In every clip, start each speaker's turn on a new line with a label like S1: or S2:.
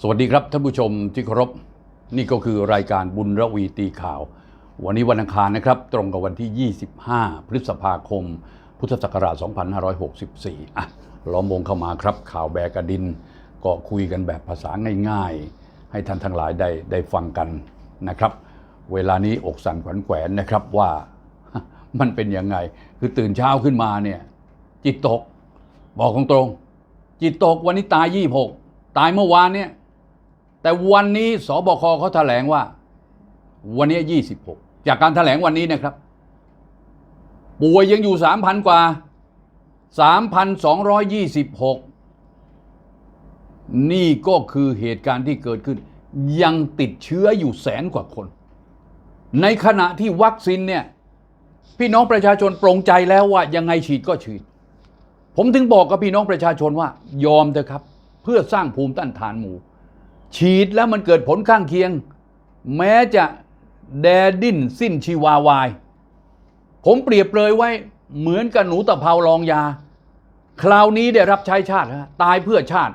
S1: สวัสดีครับท่านผู้ชมที่เคารพนี่ก็คือรายการบุญระวีตีข่าว วันนี้วันอังคารนะครับ ตรงกับวันที่ 25 พฤษภาคม พุทธศักราช 2564 อะล้อมวงเข้ามาครับ ข่าวแบกกระดิน ก็คุยกันแบบภาษาง่ายๆ ให้ท่านทั้งหลายได้ได้ฟังกันนะครับ เวลานี้อกสั่นขวัญแขวนนะครับว่ามันเป็นยังไง คือตื่นเช้าขึ้นมาเนี่ยจิตตก บอกตรงๆจิตตกวันนี้ตาย 26 ตายเมื่อวานเนี่ย แต่วันนี้สบคเขาแถลงว่า วันนี้ 26 จากการแถลงวันนี้นะครับ ป่วยยังอยู่ 3,000 กว่า 3,226 นี่ก็คือเหตุการณ์ที่เกิดขึ้น ยังติดเชื้ออยู่แสนกว่าคน ในขณะที่วัคซีนเนี่ย พี่น้องประชาชนปรงใจแล้วว่ายังไงฉีดก็ฉีด ผมถึงบอกกับพี่น้องประชาชนว่ายอมเถอะครับ เพื่อสร้างภูมิต้านทานหมู่ ฉีดแล้วมันเกิดผลข้างเคียง แม้จะแดดิ้นสิ้นชีวาวาย ผมเปรียบเลยไว้เหมือนกับหนูตะเภาลองยา คราวนี้ได้รับใช้ชาติฮะตายเพื่อชาติ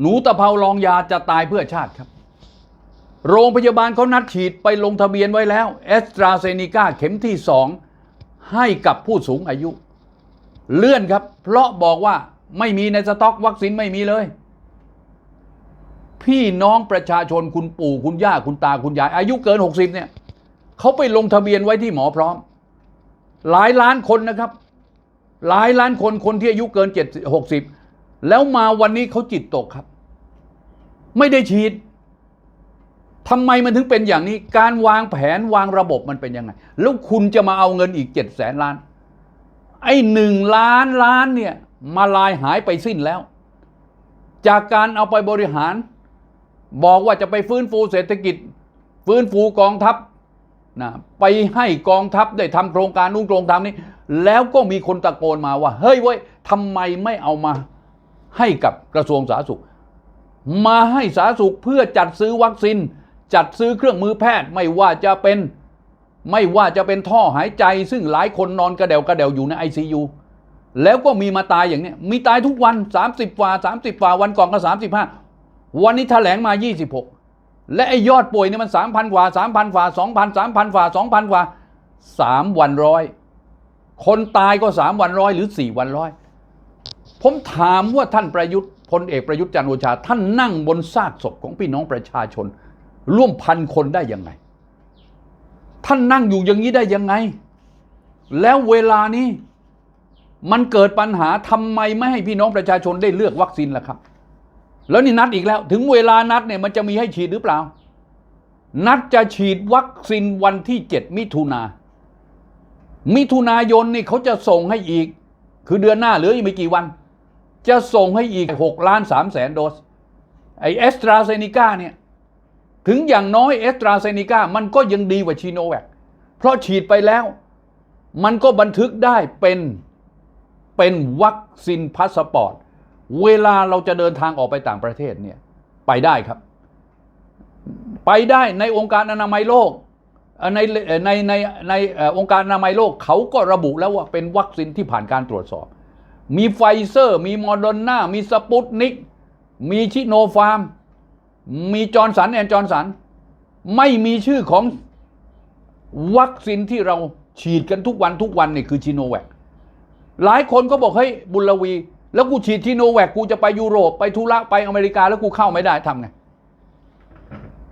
S1: หนูตะเภาลองยาจะตายเพื่อชาติครับ โรงพยาบาลเขานัดฉีดไปลงทะเบียนไว้แล้วแอสตราเซเนกาเข็มที่สองให้กับผู้สูงอายุ เลื่อนครับ เพราะบอกว่าไม่มีในสต็อกวัคซีนไม่มีเลย พี่น้องประชาชนคุณปู่คุณย่าคุณตาคุณยาย อายุเกิน 60 เนี่ยเขาไปลงทะเบียนไว้ที่หมอพร้อม หลายล้านคนนะครับ หลายล้านคนคนที่อายุเกิน7 60 แล้วมาวันนี้เขาจิตตกครับ ไม่ได้ฉีดทำไมมันถึงเป็นอย่างนี้ การวางแผนวางระบบมันเป็นยังไง แล้วคุณจะมาเอาเงินอีก7จ็ดแสนล้าน ไอ้หนึ่งล้านล้านเนี่ยมาลายหายไปสิ้นแล้ว จากการเอาไปบริหาร บอกว่าจะไปฟื้นฟูเศรษฐกิจ ฟื้นฟูกองทัพนะไปให้กองทัพได้ทำโครงการนู้นโครงการนี้ แล้วก็มีคนตะโกนมาว่า เฮ้ยเว้ยทำไมไม่เอามาให้กับกระทรวงสาธารณสุข มาให้สาธารณสุขเพื่อจัดซื้อวัคซีนจัดซื้อเครื่องมือแพทย์ไม่ว่าจะเป็นไม่ว่าจะเป็นท่อหายใจ ซึ่งหลายคนนอนกระเดวกระเดวอยู่ใน ICU แล้วก็มีมาตายอย่างนี้มีตายทุกวัน 30กว่า30กว่าวันก่อนก็35 วันนี้แถลงมา 26 และไอ้ยอดป่วยเนี่ยมัน 3,000 กว่า 3,000 กว่า 2,000 3,000 กว่า 2,000 กว่า 3 วันร้อย คนตายก็ 3 วันร้อยหรือ 4 วันร้อย ผมถามว่าท่านประยุทธ์พลเอกประยุทธ์จันทร์โอชา ท่านนั่งบนซากศพของพี่น้องประชาชน ร่วมพันคนได้ยังไง ท่านนั่งอยู่อย่างนี้ได้ยังไง แล้วเวลานี้มันเกิดปัญหาทำไมไม่ให้พี่น้องประชาชนได้เลือกวัคซีนล่ะครับ แล้วนี่นัดอีกแล้ว ถึงเวลานัดเนี่ยมันจะมีให้ฉีดหรือเปล่า นัดจะฉีดวัคซีนวันที่7มิถุนา มิถุนายนนี่เขาจะส่งให้อีก คือเดือนหน้าเหลืออีกไม่กี่วัน จะส่งให้อีก6ล้าน3แสนโดส ไอเอสตราเซเนกาเนี่ย ถึงอย่างน้อยเอสตราเซเนกามันก็ยังดีกว่าชีโนแวคเพราะฉีดไปแล้ว มันก็บันทึกได้เป็นเป็นวัคซีนพาสปอร์ต เวลาเราจะเดินทางออกไปต่างประเทศเนี่ยไปได้ครับ ไปได้ในองค์การอนามัยโลกในในในในองค์การอนามัยโลกเขาก็ระบุแล้วว่าเป็นวัคซีนที่ผ่านการตรวจสอบ มีไฟเซอร์ มีโมเดอร์นามีสปุตนิก มีชิโนฟาร์ม มีจอร์นสันแอนจอร์นสัน ไม่มีชื่อของวัคซีนที่เราฉีดกันทุกวันทุกวันเนี่ยคือชิโนแวคหลายคนก็บอกเฮ้ยบุญลวี แล้วกูฉีดชิโนแวคกูจะไปยุโรปไปทุระไปอเมริกาแล้วกูเข้าไม่ได้ทำไง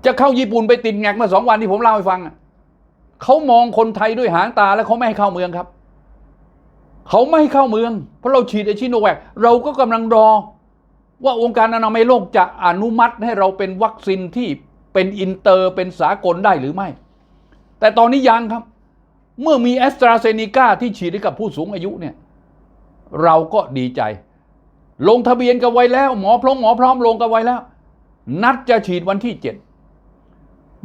S1: จะเข้าญี่ปุ่นไปติดแงกมื่อสองวันที่ผมเล่าให้ฟังอะเขามองคนไทยด้วยหางตาแล้วเขาไม่ให้เข้าเมืองครับ เขาไม่ให้เข้าเมือง เพราะเราฉีดไอชิโนแวคเราก็กำลังรอ ว่าองค์การอนามัยโลกจะอนุมัติให้เราเป็นวัคซีนที่เป็นอินเตอร์เป็นสากลได้หรือไม่ แต่ตอนนี้ยังครับ เมื่อมีแอสตราเซเนกาที่ฉีดให้กับผู้สูงอายุเนี่ย เราก็ดีใจ ลงทะเบียนกันไว้แล้ว หมอพร้อมหมอพร้อมลงกันไว้แล้ว นัดจะฉีดวันที่เจ็ด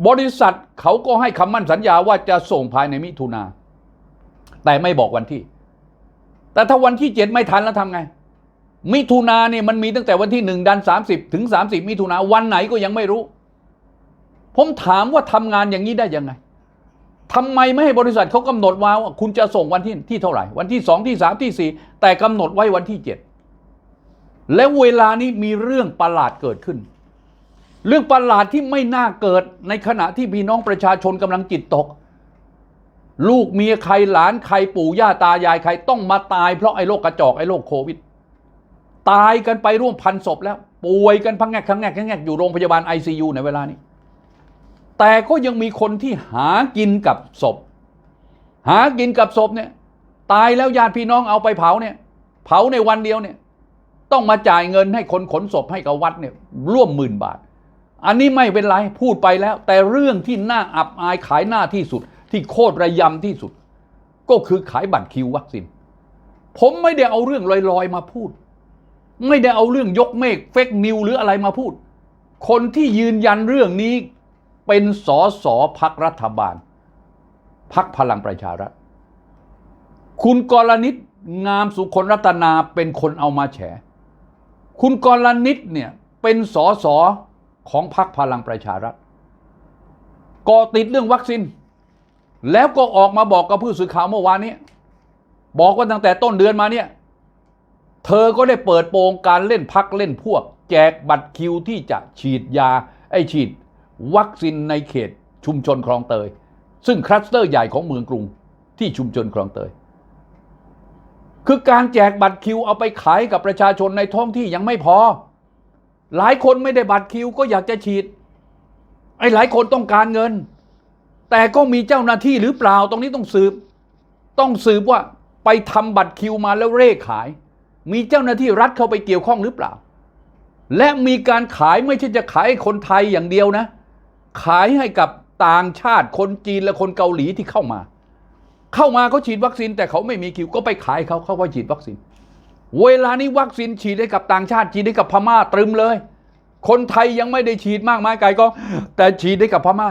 S1: บริษัทเขาก็ให้คำมั่นสัญญาว่าจะส่งภายในมิถุนา แต่ไม่บอกวันที่ แต่ถ้าวันที่เจ็ดไม่ทันแล้วทำไง มิถุนาเนี่ยมันมีตั้งแต่วันที่หนึ่งดันสามสิบถึงสามสิบมิถุนาวันไหนก็ยังไม่รู้ ผมถามว่าทำงานอย่างนี้ได้ยังไงทำไมไม่ให้บริษัทเขากำหนดว่าคุณจะส่งวันที่ที่เท่าไหร่ วันที่สองที่สามที่สี่แต่กำหนดไว้วันที่เจ็ด แล้วเวลานี้มีเรื่องประหลาดเกิดขึ้น เรื่องประหลาดที่ไม่น่าเกิดในขณะที่พี่น้องประชาชนกำลังจิตตก ลูกเมียใครหลานใครปู่ย่าตายายใครต้องมาตายเพราะไอ้โรคกระจอกไอ้โรคโควิด ตายกันไปร่วมพันศพแล้ว ป่วยกันพังแงกพังแงกพังแงกอยู่โรงพยาบาลไอซียูในเวลานี้ แต่ก็ยังมีคนที่หากินกับศพ หากินกับศพเนี่ย ตายแล้วญาติพี่น้องเอาไปเผาเนี่ย เผาในวันเดียวเนี่ย ต้องมาจ่ายเงินให้คนขนศพให้กับวัดเนี่ยร่วมหมื่นบาท อันนี้ไม่เป็นไรพูดไปแล้ว แต่เรื่องที่น่าอับอายขายหน้าที่สุด ที่โคตรระยำที่สุด ก็คือขายบัตรคิววัคซีนผมไม่ได้เอาเรื่องลอยๆมาพูด ไม่ได้เอาเรื่องยกเมฆเฟกนิวหรืออะไรมาพูด คนที่ยืนยันเรื่องนี้เป็นสอสอพักรัฐบาลพักพลังประชารัฐ คุณกรณิตงามสุคนรัตนาเป็นคนเอามาแฉ คุณกรณิตเนี่ยเป็นสอสอของพรรคพลังประชารัฐก่อติดเรื่องวัคซีนแล้วก็ออกมาบอกกับผู้สื่อข่าวเมื่อวานนี้บอกว่าตั้งแต่ต้นเดือนมาเนี่ย เธอก็ได้เปิดโปงการเล่นพักเล่นพวก แจกบัตรคิวที่จะฉีดยา ไอฉีด วัคซีนในเขตชุมชนคลองเตย ซึ่งคลัสเตอร์ใหญ่ของเมืองกรุงที่ชุมชนคลองเตย คือการแจกบัตรคิวเอาไปขายกับประชาชนในท้องที่ยังไม่พอ หลายคนไม่ได้บัตรคิวก็อยากจะฉีด ไอ้หลายคนต้องการเงิน แต่ก็มีเจ้าหน้าที่หรือเปล่าตรงนี้ต้องสืบ ต้องสืบว่าไปทำบัตรคิวมาแล้วเร่ขาย มีเจ้าหน้าที่รัฐเข้าไปเกี่ยวข้องหรือเปล่า และมีการขายไม่ใช่จะขายให้คนไทยอย่างเดียวนะ ขายให้กับต่างชาติคนจีนและคนเกาหลีที่เข้ามา เข้ามาเขาฉีดวัคซีนแต่เขาไม่มีคิวก็ไปขายเขาเขาไปฉีดวัคซีน เวลานี้วัคซีนฉีดให้กับต่างชาติฉีดให้กับพม่าตรึมเลย คนไทยยังไม่ได้ฉีดมากมายไกลก็ แต่ฉีดให้กับพม่า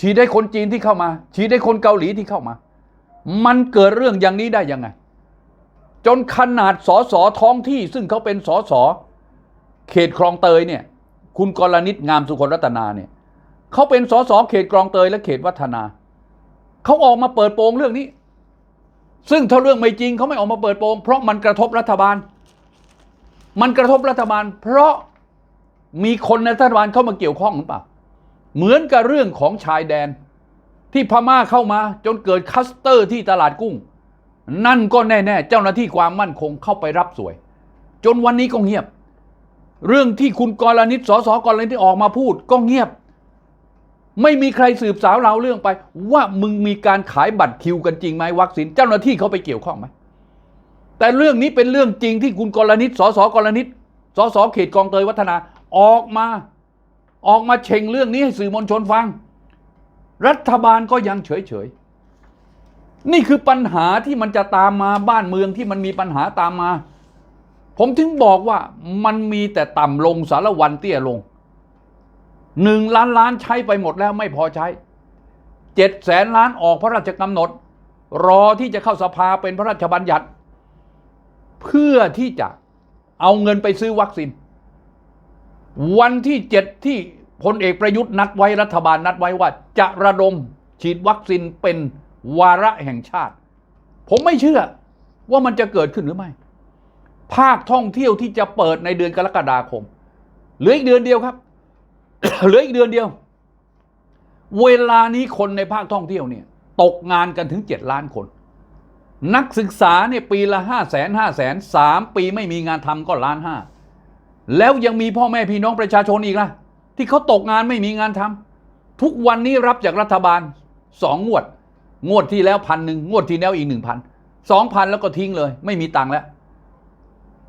S1: ฉีดให้คนจีนที่เข้ามา ฉีดให้คนเกาหลีที่เข้ามา มันเกิดเรื่องอย่างนี้ได้ยังไง จนขนาดสอสอท้องที่ ซึ่งเขาเป็นสอสอเขตคลองเตยเนี่ย คุณกรณิตงามสุคนรัตนาเนี่ยเขาเป็นสอสอเขตคลองเตยและเขตวัฒนา เขาออกมาเปิดโปงเรื่องนี้ ซึ่งถ้าเรื่องไม่จริงเขาไม่ออกมาเปิดโปงเพราะมันกระทบรัฐบาล มันกระทบรัฐบาล เพราะมีคนในรัฐบาลเข้ามาเกี่ยวข้องหรือเปล่า เหมือนกับเรื่องของชายแดน ที่พม่าเข้ามาจนเกิดคัสเตอร์ที่ตลาดกุ้ง นั่นก็แน่ๆ เจ้าหน้าที่ความมั่นคงเข้าไปรับสวย จนวันนี้ก็เงียบ เรื่องที่คุณกรณิตสสกรณิตออกมาพูดก็เงียบ ไม่มีใครสืบสาวเราเรื่องไป ว่ามึงมีการขายบัตรคิวกันจริงไหมวัคซีนเจ้าหน้าที่เขาไปเกี่ยวข้องไหมแต่เรื่องนี้เป็นเรื่องจริงที่คุณกรณิตสสกรณิตสสเขตกองเตยวัฒนาออกมา ออกมาเชงเรื่องนี้ให้สื่อมวลชนฟัง รัฐบาลก็ยังเฉยเฉยๆนี่คือปัญหาที่มันจะตามมาบ้านเมืองที่มันมีปัญหาตามมา ผมถึงบอกว่ามันมีแต่ต่ำลงสารวันเตี้ยลง หนึ่งล้านล้านใช้ไปหมดแล้วไม่พอใช้เจ็ดแสนล้านออกพระราชกำหนด รอที่จะเข้าสภาเป็นพระราชบัญญัติ เพื่อที่จะเอาเงินไปซื้อวัคซีน วันที่เจ็ดที่พลเอกประยุทธ์นัดไว้รัฐบาลนัดไว้ว่า จะระดมฉีดวัคซีนเป็นวาระแห่งชาติ ผมไม่เชื่อว่ามันจะเกิดขึ้นหรือไม่ ภาคท่องเที่ยวที่จะเปิดในเดือนกรกฎาคมเหลืออีกเดือนเดียวครับ เหลืออีกเดือนเดียว เวลานี้คนในภาคท่องเที่ยวเนี่ย ตกงานกันถึงเจ็ดล้านคน นักศึกษาเนี่ยปีละห้าแสนห้าแสนสามปีไม่มีงานทำก็ล้านห้าแล้วยังมีพ่อแม่พี่น้องประชาชนอีกล่ะ ที่เขาตกงานไม่มีงานทำทุกวันนี้รับจากรัฐบาลสองงวด งวดที่แล้วพันหนึ่งงวดที่แล้วอีกหนึ่งพันสองพันแล้วก็ทิ้งเลย ไม่มีตังค์แล้ว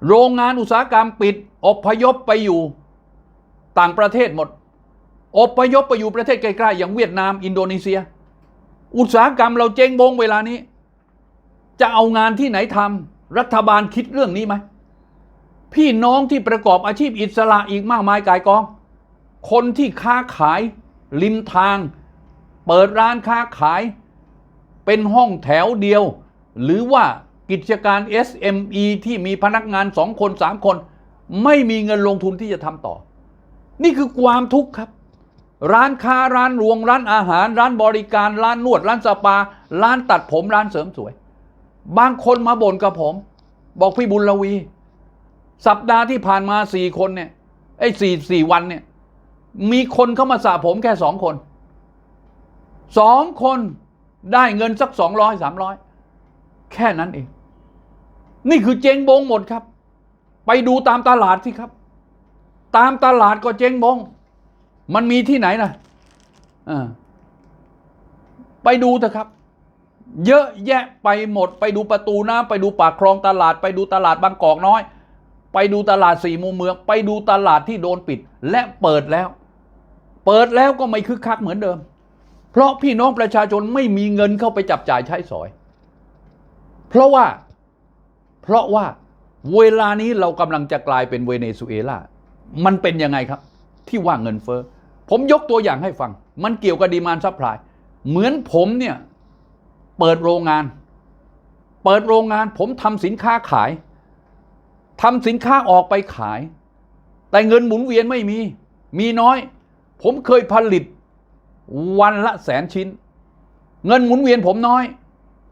S1: โรงงานอุตสาหกรรมปิดอพยพไปอยู่ต่างประเทศหมด อพยพไปอยู่ประเทศใกล้ๆอย่างเวียดนาม อินโดนีเซีย อุตสาหกรรมเราเจ๊งบงเวลานี้ จะเอางานที่ไหนทำรัฐบาลคิดเรื่องนี้ไหมพี่น้องที่ประกอบอาชีพอิสระอีกมากมายกายกอง คนที่ค้าขายริมทาง เปิดร้านค้าขาย เป็นห้องแถวเดียว หรือว่ากิจการ SME ที่มีพนักงานสองคนสามคน ไม่มีเงินลงทุนที่จะทำต่อ นี่คือความทุกข์ครับ ร้านค้าร้านรวงร้านอาหาร ร้านบริการ ร้านนวด ร้านสปา ร้านตัดผม ร้านเสริมสวย บางคนมาบ่นกับผม บอกพี่บุญละวี สัปดาห์ที่ผ่านมาสี่คนเนี่ยไอ้สี่สี่วันเนี่ย มีคนเข้ามาสระผมแค่สองคนสองคนได้เงินสักสองร้อยสามร้อยแค่นั้นเอง นี่คือเจงบงหมดครับ ไปดูตามตลาดสิครับ ตามตลาดก็เจงบง มันมีที่ไหนนะอ่าไปดูเถอะครับ เยอะแยะไปหมด ไปดูประตูน้ำไปดูปากคลองตลาด ไปดูตลาดบางกอกน้อย ไปดูตลาดสี่มุมเมือง ไปดูตลาดที่โดนปิด และเปิดแล้ว เปิดแล้วก็ไม่คึกคักเหมือนเดิม เพราะพี่น้องประชาชนไม่มีเงินเข้าไปจับจ่ายใช้สอย เพราะว่า เพราะว่าเวลานี้เรากำลังจะกลายเป็นเวเนซุเอลา มันเป็นยังไงครับ ที่ว่าเงินเฟ้อ ผมยกตัวอย่างให้ฟัง มันเกี่ยวกับดีมานซัพพลาย เหมือนผมเนี่ยเปิดโรงงาน เปิดโรงงานผมทำสินค้าขายทำสินค้าออกไปขาย แต่เงินหมุนเวียนไม่มี มีน้อย ผมเคยผลิตวันละแสนชิ้น เงินหมุนเวียนผมน้อย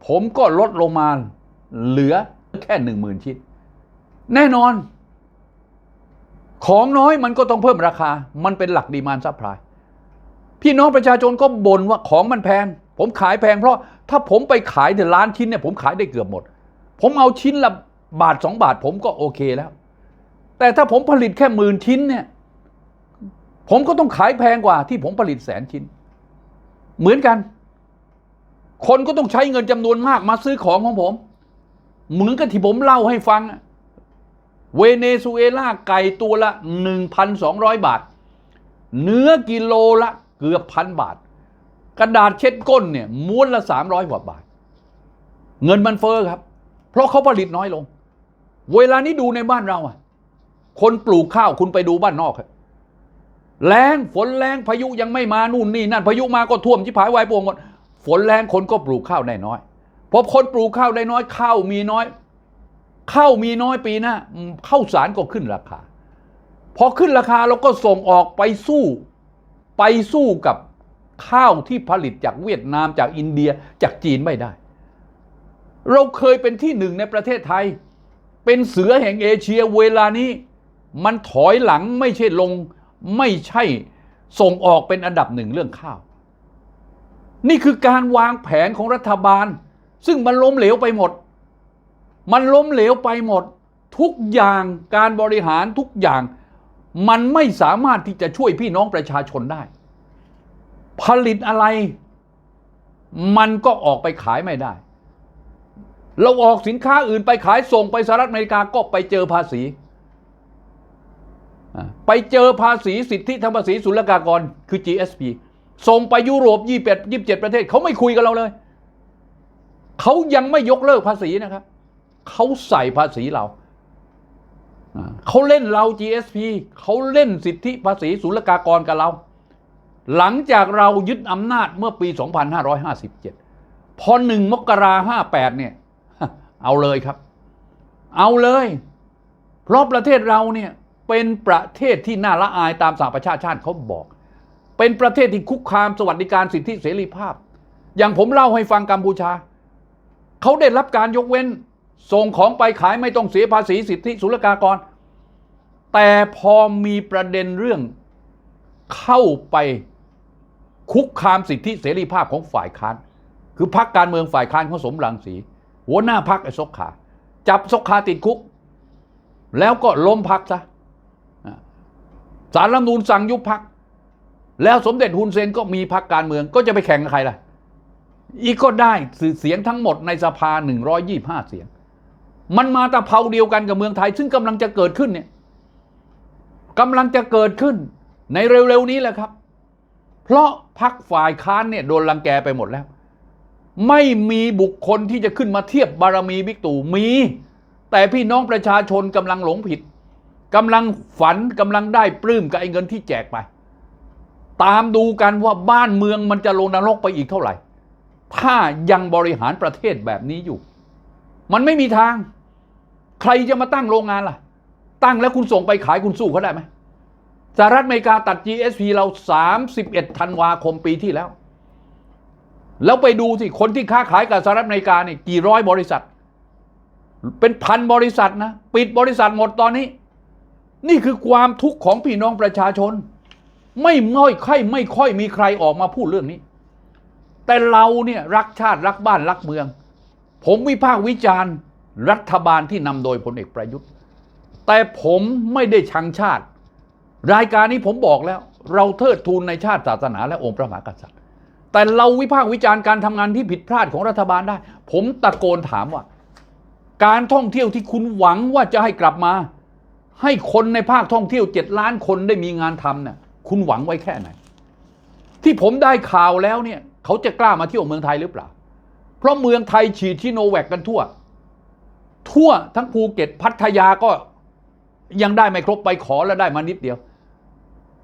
S1: ผมก็ลดลงมาเหลือแค่หนึ่งหมื่นชิ้น แน่นอน ของน้อยมันก็ต้องเพิ่มราคา มันเป็นหลักดีมานซัพพลาย พี่น้องประชาชนก็บ่นว่าของมันแพง ผมขายแพงเพราะถ้าผมไปขายถึงล้านชิ้นเนี่ยผมขายได้เกือบหมด ผมเอาชิ้นละบาทสองบาทผมก็โอเคแล้ว แต่ถ้าผมผลิตแค่หมื่นชิ้นเนี่ย ผมก็ต้องขายแพงกว่าที่ผมผลิตแสนชิ้น เหมือนกัน คนก็ต้องใช้เงินจำนวนมากมาซื้อของของผม เหมือนกับที่ผมเล่าให้ฟังอะ เวเนซุเอลาไก่ตัวละ 1,200 บาท เนื้อกิโลละเกือบพันบาท กระดาษเช็ดก้นเนี่ยม้วนละ 300 กว่าบาท เงินมันเฟ้อครับ เพราะเขาผลิตน้อยลง เวลานี้ดูในบ้านเราอะคนปลูกข้าวคุณไปดูบ้านนอกครับแรงฝนแรงพายุยังไม่มานู่นนี่นั่นพายุมาก็ท่วมชิบหายวายปวงหมดฝนแรงคนก็ปลูกข้าวได้น้อยพอคนปลูกข้าวได้น้อยข้าวมีน้อย ข้าวมีน้อยปีหน้าข้าวสารก็ขึ้นราคา พอขึ้นราคาเราก็ส่งออกไปสู้ไปสู้กับข้าวที่ผลิตจากเวียดนามจากอินเดียจากจีนไม่ได้ เราเคยเป็นที่หนึ่งในประเทศไทย เป็นเสือแห่งเอเชียเวลานี้ มันถอยหลังไม่ใช่ลงไม่ใช่ส่งออกเป็นอันดับหนึ่งเรื่องข้าว นี่คือการวางแผนของรัฐบาล ซึ่งมันล้มเหลวไปหมด มันล้มเหลวไปหมด ทุกอย่างการบริหารทุกอย่าง มันไม่สามารถที่จะช่วยพี่น้องประชาชนได้ ผลิตอะไร มันก็ออกไปขายไม่ได้ เราออกสินค้าอื่นไปขายส่งไปสหรัฐอเมริกาก็ไปเจอภาษี ไปเจอภาษีสิทธิทางภาษีศุลกากรคือ GSP ส่งไปยุโรป21 27ประเทศ เขาไม่คุยกับเราเลย เขายังไม่ยกเลิกภาษีนะครับ เขาใส่ภาษีเราเขาเล่นเรา GSP เขาเล่นสิทธิภาษีศุลกากรกับเรา หลังจากเรายึดอำนาจเมื่อปี 2557 พอหนึ่งมกราห้าแปดเนี่ย เอาเลยครับ เอาเลย เพราะประเทศเราเนี่ยเป็นประเทศที่น่าละอายตามสหประชาชาติเขาบอก เป็นประเทศที่คุกคามสวัสดิการสิทธิเสรีภาพ อย่างผมเล่าให้ฟังกัมพูชา เขาได้รับการยกเว้น ส่งของไปขายไม่ต้องเสียภาษีสิทธิศุลกากร แต่พอมีประเด็นเรื่องเข้าไปคุกคามสิทธิเสรีภาพของฝ่ายค้าน คือพรรคการเมืองฝ่ายค้านของสมรังสี หัวหน้าพรรคไอ้ซกขา จับซกขาติดคุก แล้วก็ล้มพรรคซะสารรัฐมนูญสั่งยุบพรรคแล้วสมเด็จฮุนเซนก็มีพรรคการเมือง ก็จะไปแข่งกับใครล่ะ อีกก็ได้เสียงทั้งหมดในสภา 125 เสียง มันมาตะเภาเดียวกันกับเมืองไทย ซึ่งกำลังจะเกิดขึ้นเนี่ยกำลังจะเกิดขึ้นในเร็วๆนี้แหละครับ เพราะพรรคฝ่ายค้านเนี่ยโดนลังแกไปหมดแล้ว ไม่มีบุคคลที่จะขึ้นมาเทียบบารมีบิ๊กตู่มี แต่พี่น้องประชาชนกำลังหลงผิดกำลังฝันกำลังได้ปลื้มกับไอ้เงินที่แจกไป ตามดูกันว่าบ้านเมืองมันจะลงนรกไปอีกเท่าไหร่ ถ้ายังบริหารประเทศแบบนี้อยู่ มันไม่มีทาง ใครจะมาตั้งโรงงานล่ะ ตั้งแล้วคุณส่งไปขายคุณสู้เขาได้ไหมสหรัฐอเมริกาตัด GSP เรา 31ธันวาคมปีที่แล้ว แล้วไปดูสิ คนที่ค้าขายกับสหรัฐอเมริกาเนี่ยกี่ร้อยบริษัท เป็นพันบริษัทนะ ปิดบริษัทหมดตอนนี้ นี่คือความทุกข์ของพี่น้องประชาชน ไม่ม่อยค่อยไม่ค่อยมีใครออกมาพูดเรื่องนี้ แต่เราเนี่ยรักชาติรักบ้านรักเมือง ผมวิพากษ์วิจารณ์ รัฐบาลที่นำโดยพลเอกประยุทธ์ แต่ผมไม่ได้ชังชาติ รายการนี้ผมบอกแล้ว เราเทิดทูนในชาติศาสนาและองค์พระมหากษัตริย์ แต่เราวิพากษ์วิจารณ์การทำงานที่ผิดพลาดของรัฐบาลได้ ผมตะโกนถามว่า การท่องเที่ยวที่คุณหวังว่าจะให้กลับมา ให้คนในภาคท่องเที่ยวเจ็ดล้านคนได้มีงานทำเนี่ยคุณหวังไว้แค่ไหน ที่ผมได้ข่าวแล้วเนี่ย เขาจะกล้ามาเที่ยวเมืองไทยหรือเปล่า เพราะเมืองไทยฉีดชิโนแวคกันทั่ว ทั่วทั้งภูเก็ตพัทยาก็ยังได้ไม่ครบไปขอแล้วได้มานิดเดียว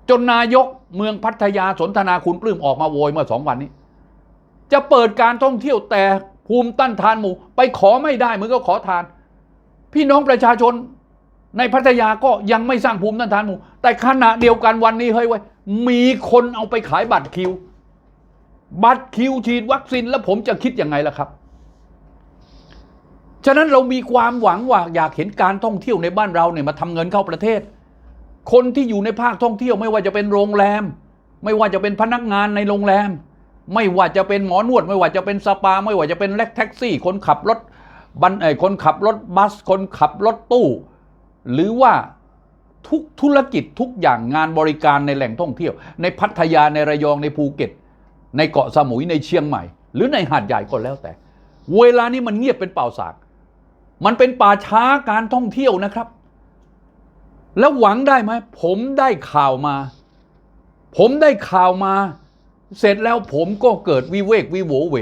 S1: จนนายกเมืองพัทยาสนทนาคุณปลื้มออกมาโวยเมื่อสองวันนี้ จะเปิดการท่องเที่ยวแต่ภูมิต้านทานหมู่ ไปขอไม่ได้เหมือนก็ขอทาน พี่น้องประชาชนในพัทยาก็ยังไม่สร้างภูมิต้านทานหมู่ แต่ขณะเดียวกันวันนี้เฮ้ยเว้ยมีคนเอาไปขายบัตรคิว บัตรคิวฉีดวัคซีนแล้วผมจะคิดยังไงล่ะครับ ฉะนั้นเรามีความหวังว่าอยากเห็นการท่องเที่ยวในบ้านเราเนี่ยมาทำเงินเข้าประเทศ คนที่อยู่ในภาคท่องเที่ยวไม่ว่าจะเป็นโรงแรม ไม่ว่าจะเป็นพนักงานในโรงแรม ไม่ว่าจะเป็นหมอนวด ไม่ว่าจะเป็นสปา ไม่ว่าจะเป็นแล็กแท็กซี่ คนขับรถบันเอคนขับรถบัส คนขับรถตู้ หรือว่าทุกธุรกิจทุกอย่างงานบริการในแหล่งท่องเที่ยว ในพัทยาในระยองในภูเก็ต ในเกาะสมุยในเชียงใหม่ หรือในหาดใหญ่ก็แล้วแต่ เวลานี้มันเงียบเป็นเป่าสาก มันเป็นป่าช้าการท่องเที่ยวนะครับ แล้วหวังได้ไหมผมได้ข่าวมา ผมได้ข่าวมา เสร็จแล้วผมก็เกิดวิเวกวิโหวเหว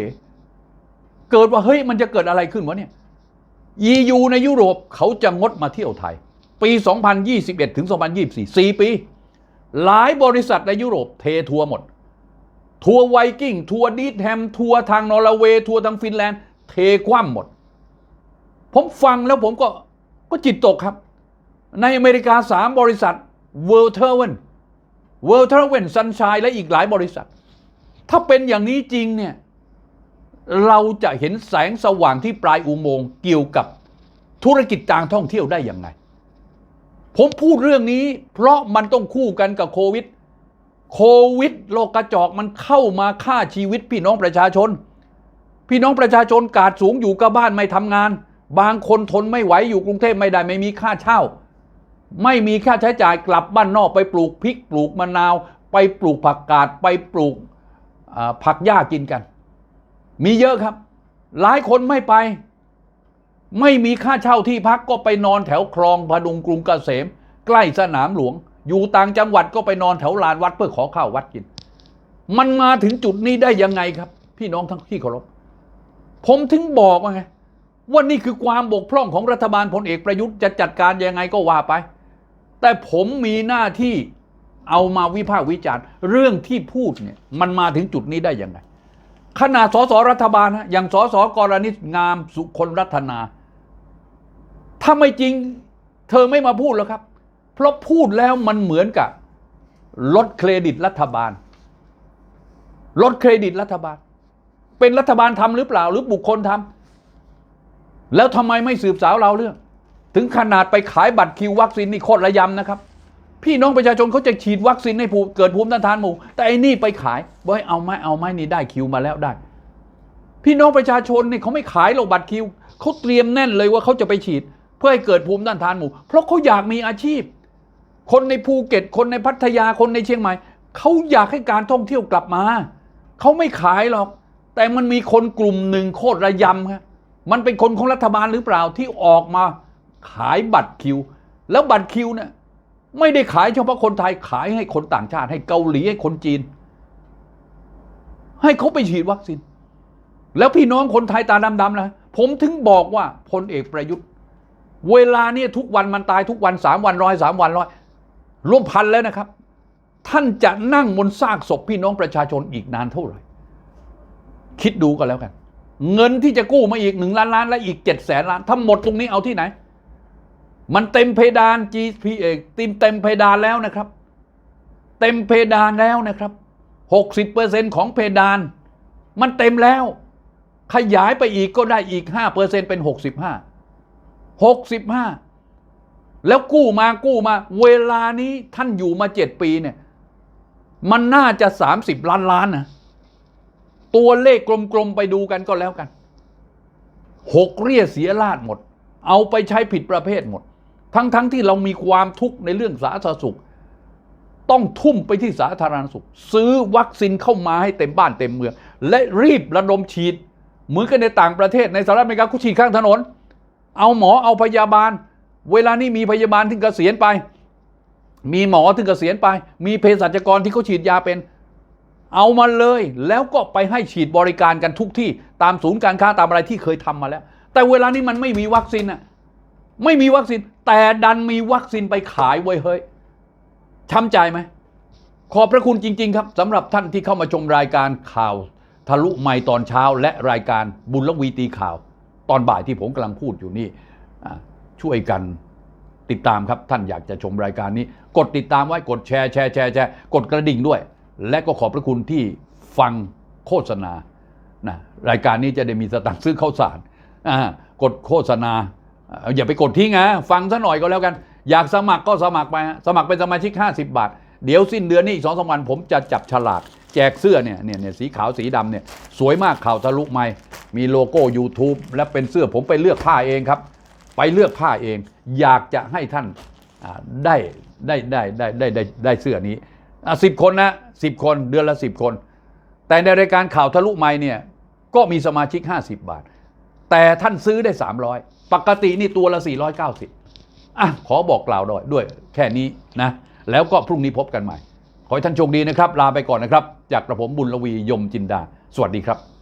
S1: เกิดว่าเฮ้ยมันจะเกิดอะไรขึ้นวะเนี่ย EU ในยุโรปเขาจะงดมาเที่ยวไทย ปี 2021 ถึง 2024 4 ปี หลายบริษัทในยุโรปเททัวร์หมด ทัวร์ไวกิ้ง ทัวร์ดีแฮม ทัวร์ทางนอร์เวย์ ทัวร์ทางฟินแลนด์ เทคว่ำหมด ผมฟังแล้วผมก็ก็จิตตกครับ ในอเมริกา3บริษัท World t r a v e l World t r a v e l Sunshine และอีกหลายบริษัท ถ้าเป็นอย่างนี้จริงเนี่ย เราจะเห็นแสงสว่างที่ปลายอุโมงค์เกี่ยวกับธุรกิจการท่องเที่ยวได้อยังไง ผมพูดเรื่องนี้ เพราะมันต้องคู่กันกับโควิด โควิดโรคกระจอกมันเข้ามาฆ่าชีวิตพี่น้องประชาชน พี่น้องประชาชนกาดสูงอยู่กับบ้านไม่ทำงาน บางคนทนไม่ไหวอยู่กรุงเทพไม่ได้ไม่มีค่าเช่า ไม่มีค่าใช้จ่ายกลับบ้านนอกไปปลูกพริกปลูกมะนาว ไปปลูกผักกาดไปปลูกผักหญ้ากินกัน มีเยอะครับ หลายคนไม่ไป ไม่มีค่าเช่าที่พักก็ไปนอนแถวคลองพดุงกรุงเกษม ใกล้สนามหลวง อยู่ต่างจังหวัดก็ไปนอนแถวลานวัดเพื่อขอข้าววัดกิน มันมาถึงจุดนี้ได้ยังไงครับ พี่น้องทั้งที่เคารพผมถึงบอกว่าไง ว่านี่คือความบกพร่องของรัฐบาลพลเอกประยุทธ์จะจัดการยังไงก็ว่าไป แต่ผมมีหน้าที่เอามาวิพากษ์วิจารณ์ เรื่องที่พูดเนี่ยมันมาถึงจุดนี้ได้ยังไงขนาดสสรัฐบาลนะอย่างสสกรณิตงามสุคนรัตนา ถ้าไม่จริงเธอไม่มาพูดแล้วครับ เพราะพูดแล้วมันเหมือนกับลดเครดิตรัฐบาล ลดเครดิตรัฐบาล เป็นรัฐบาลทำหรือเปล่าหรือบุคคลทำ แล้วทำไมไม่สืบสาวเราเรื่อง ถึงขนาดไปขายบัตรคิววัคซีนนี่โคตรระยำนะครับ พี่น้องประชาชนเขาจะฉีดวัคซีนให้ภูเกิดภูมิต้านทานหมู่ แต่ไอ้นี่ไปขายบอกให้เอาไหมเอาไหมนี่ได้คิวมาแล้วได้ พี่น้องประชาชนนี่เขาไม่ขายหรอกบัตรคิวเขาเตรียมแน่นเลยว่าเขาจะไปฉีด เพื่อให้เกิดภูมิต้านทานหมู่ เพราะเขาอยากมีอาชีพ คนในภูเก็ต คนในพัทยาคนในเชียงใหม่เขาอยากให้การท่องเที่ยวกลับมาเขาไม่ขายหรอก แต่มันมีคนกลุ่มหนึ่งโคตรระยำครับ มันเป็นคนของรัฐบาลหรือเปล่าที่ออกมาขายบัตรคิว แล้วบัตรคิวเนี่ยไม่ได้ขายเฉพาะคนไทยขายให้คนต่างชาติ ให้เกาหลีให้คนจีน ให้เขาไปฉีดวัคซีนแล้วพี่น้องคนไทยตาดำๆนะผมถึงบอกว่าพลเอกประยุทธ์ เวลาเนี่ยทุกวันมันตายทุกวันสามวันร้อยสามวันร้อยรวมพันแล้วนะครับ ท่านจะนั่งบนซากศพพี่น้องประชาชนอีกนานเท่าไหร่ คิดดูกันแล้วกัน เงินที่จะกู้มาอีกหนึ่งล้านล้านและอีกเจ็ดแสนล้านทั้งหมดตรงนี้เอาที่ไหน มันเต็มเพดาน GP เอกเต็มเต็มเพดานแล้วนะครับ เต็มเพดานแล้วนะครับหกสิบเปอร์เซ็นของเพดาน มันเต็มแล้ว ขยายไปอีกก็ได้อีกห้าเปอร์เซ็นเป็นหกสิบห้าหกสิบห้าแล้วกู้มากู้มา เวลานี้ท่านอยู่มาเจ็ดปีเนี่ย มันน่าจะ30ล้านล้านนะ ตัวเลขกลมๆไปดูกันก็แล้วกันหกเรียเสียลาดหมด เอาไปใช้ผิดประเภทหมด ทั้งๆทที่เรามีความทุกข์ในเรื่องสาธารณสุข ต้องทุ่มไปที่สาธารณสุข ซื้อวัคซีนเข้ามาให้เต็มบ้านเต็มเมือง และรีบระดมฉีด เหมือนกันในต่างประเทศในสหรัฐอเมริกาเขาฉีดข้างถนน เอาหมอเอาพยาบาล เวลานี้มีพยาบาลที่เกษียณไป มีหมอที่เกษียณไป มีเภสัชกรที่เขาฉีดยาเป็น เอามาเลยแล้วก็ไปให้ฉีดบริการกันทุกที่ตามศูนย์การค้าตามอะไรที่เคยทำมาแล้ว แต่เวลานี้มันไม่มีวัคซีนอะไม่มีวัคซีน แต่ดันมีวัคซีนไปขายไว้ยเฮ้ยช้ำใจไหมขอบพระคุณจริง ๆ ครับสำหรับท่านที่เข้ามาชมรายการข่าว ทะลุไม่ตอนเช้าและรายการบุญลวีตีข่าว ตอนบ่ายที่ผมกำลังพูดอยู่นี่ช่วยกันติดตามครับท่านอยากจะชมรายการนี้ กดติดตามไว้กดแชร์แชร์แชร์แชร์กดกระดิ่งด้วย และก็ขอบพระคุณที่ฟังโฆษณานะรายการนี้จะได้มีสตังค์ซื้อข้าวสารกดโฆษณา อย่าไปกดทิ้งนะฟังซะหน่อยก็แล้วกัน อยากสมัครก็สมัครไปฮะสมัครเป็นสมาชิก 50 บาท เดี๋ยวสิ้นเดือนนี้อีกสองสามวันผมจะจับฉลากแจกเสื้อเนี่ยเนี่ยเนี่ยสีขาวสีดำเนี่ยสวยมากข่าวทะลุไม่มีโลโก้ YouTube และเป็นเสื้อผมไปเลือกผ้าเองครับ ไปเลือกผ้าเอง อยากจะให้ท่านได้ได้ได้ได้ได้ได้ได้เสื้อนี้ สิบคนนะสิบคนเดือนละสิบคน แต่ในรายการข่าวทะลุไม่เนี่ยก็มีสมาชิก 50 บาท แต่ท่านซื้อได้ 300 ปกตินี่ตัวละ 490อะขอบอกกล่าวด้วยด้วยแค่นี้นะ แล้วก็พรุ่งนี้พบกันใหม่ ขอให้ท่านโชคดีนะครับ ลาไปก่อนนะครับ จากกระผมบุญลวียมจินดา สวัสดีครับ